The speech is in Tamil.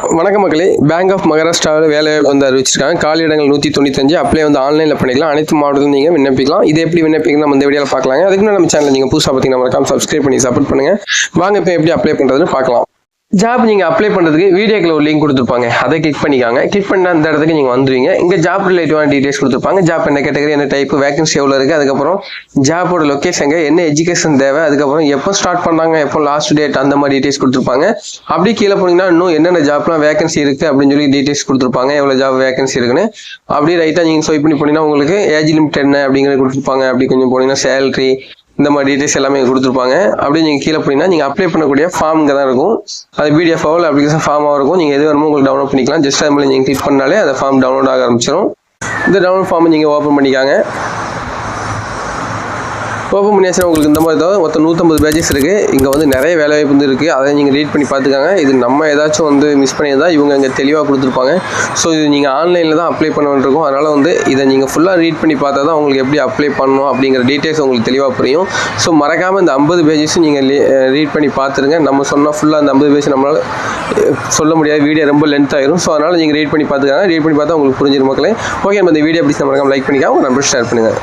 வணக்கம் மக்களே பேங்க் ஆஃப் மகாராஷ்டிராவில் வேலை வந்து அறிவிச்சிருக்காங்க. காலி இடங்கள் நூற்றி தொண்ணூத்தஞ்சு அப்ளை வந்து ஆன்லைனில் பண்ணிக்கலாம். அனைத்து மாவட்டத்தில் நீங்கள் விண்ணப்பிக்கலாம். இது எப்படி விண்ணப்பிக்கலாம்? நம்ம இந்த வீடியோவில் பார்க்கலாங்க. அதுக்கு நம்ம சேனல் நீங்கள் புதுசாக பார்த்தீங்கன்னா மறக்காம சப்ஸ்கிரைப் பண்ணி சப்போர்ட் பண்ணுங்கள் வாங்க இப்போ எப்படி அப்ளை பண்ணுறதுன்னு பார்க்கலாம். ஜாப் நீங்கள் அப்ளை பண்ணுறதுக்கு வீடியோக்கில் ஒரு லிங்க் கொடுத்துருப்பாங்க. அதை கிளிக் பண்ணிக்காங்க. கிளிக் பண்ண அந்த இடத்துக்கு நீங்கள் வந்துருவீங்க. இங்கே ஜாப் ரிலேட்டிவான டீடைல்ஸ் கொடுத்துருப்பாங்க. ஜாப் என்ன கேட்டகரி என்ன டைப் வேகன்சி எவ்வளோ இருக்குது அதுக்கப்புறம் ஜாப்போட லொக்கேஷன் என்ன எஜுகேஷன் தேவை அதுக்கப்புறம் எப்போ ஸ்டார்ட் பண்ணாங்க எப்போ லாஸ்ட் டேட் அந்த மாதிரி டீடைல்ஸ் கொடுத்துருப்பாங்க. அப்படி கீழே போனீங்கன்னா இன்னும் என்னென்ன ஜாப்லாம் வேகன்சி இருக்குது அப்படின்னு சொல்லி டீடைல்ஸ் கொடுத்துருப்பாங்க. எவ்வளோ ஜாப் வேகன்சி இருக்குன்னு. அப்படியே ரைட்டாக நீங்கள் ஸ்வைப் பண்ணி போனீங்கன்னா உங்களுக்கு ஏஜ் லிமிட் என்ன அப்படிங்கிறது கொடுத்துருப்பாங்க. அப்படி கொஞ்சம் போனீங்கன்னா சேலரி இந்த மாதிரி டீடைல்ஸ் எல்லாமே கொடுத்துருப்பாங்க. அப்படியே நீங்கள் கீழே போனீங்கன்னா நீங்கள் அப்ளை பண்ணக்கூடிய ஃபார்ம் தான் இருக்கும். அது பிடிஎஃப் ஆகல அப்ளிகேஷன் ஃபார்மாக இருக்கும். நீங்கள் எது வேணுமோ உங்களுக்கு டவுன்லோட் பண்ணிக்கலாம். ஜஸ்ட் அது மேலே நீங்கள் கிளிக் பண்ணாலே அந்த ஃபார்ம் டவுன்லோட் ஆக ஆரம்பிச்சிடும் இந்த டவுன்லோட் ஃபார்மை நீங்கள் ஓப்பன் பண்ணிக்காங்க. ஓப்பன் பண்ணியாச்சுன்னா உங்களுக்கு இந்த மாதிரி தான் மொத்தம் நூற்றம்பது பேஜஸ் இருக்குது இங்கே வந்து நிறைய வேலை வாய்ப்பு வந்து இருக்குது அதை நீங்கள் ரீட் பண்ணி பார்த்துக்காங்க. இது நம்ம ஏதாச்சும் வந்து மிஸ் பண்ணியிருந்தா இவங்க இங்கே தெளிவாக கொடுத்துருப்பாங்க. ஸோ இது நீங்கள் ஆன்லைனில் தான் அப்ளை பண்ண அதனால் வந்து இதை நீங்கள் ஃபுல்லாக ரீட் பண்ணி பார்த்தா தான் உங்களுக்கு எப்படி அப்ளை பண்ணணும் அப்படிங்கிற டீட்டெயில்ஸ் உங்களுக்கு தெளிவாக புரியும். ஸோ மறக்காமல் இந்த ஐம்பது பேஜஸும் நீங்கள் ரீட் பண்ணி பார்த்துருங்க. நம்ம சொன்னால் ஃபுல்லாக அந்த ஐம்பது பேஜ் நம்மளால் சொல்ல முடியாது. வீடியோ ரொம்ப லென்த் ஆயிரும். ஸோ அதனால் நீங்கள் ரீட் பண்ணி பார்த்துக்காங்க. ரீட் பண்ணி பார்த்தா உங்களுக்கு புரிஞ்சிடும் மக்களே. ஓகே நம்ம இந்த வீடியோ எப்படி மறக்காம லைக் பண்ணிக்காம உங்கள் நம்பர் ஷேர் பண்ணுங்கள்